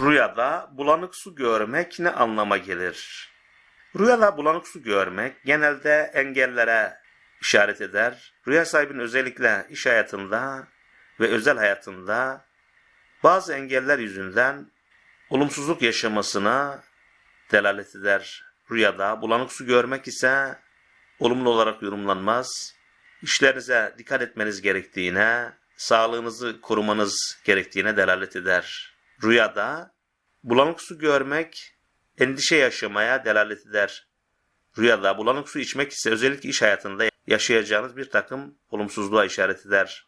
Rüyada bulanık su görmek ne anlama gelir? Rüyada bulanık su görmek genelde engellere işaret eder. Rüya sahibinin özellikle iş hayatında ve özel hayatında bazı engeller yüzünden olumsuzluk yaşamasına delalet eder. Rüyada bulanık su görmek ise olumlu olarak yorumlanmaz. İşlerinize dikkat etmeniz gerektiğine, sağlığınızı korumanız gerektiğine delalet eder. Rüyada bulanık su görmek endişe yaşamaya delalet eder. Rüyada bulanık su içmek ise özellikle iş hayatında yaşayacağınız bir takım olumsuzluğa işaret eder.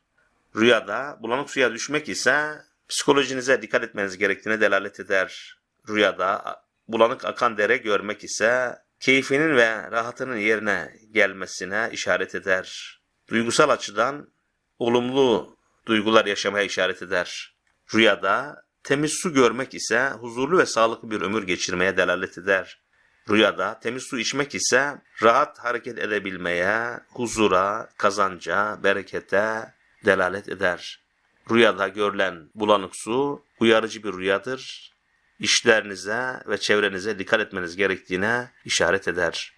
Rüyada bulanık suya düşmek ise psikolojinize dikkat etmeniz gerektiğine delalet eder. Rüyada bulanık akan dere görmek ise keyfinin ve rahatının yerine gelmesine işaret eder. Duygusal açıdan olumlu duygular yaşamaya işaret eder. Rüyada temiz su görmek ise huzurlu ve sağlıklı bir ömür geçirmeye delalet eder. Rüyada temiz su içmek ise rahat hareket edebilmeye, huzura, kazanca, berekete delalet eder. Rüyada görülen bulanık su uyarıcı bir rüyadır. İşlerinize ve çevrenize dikkat etmeniz gerektiğine işaret eder.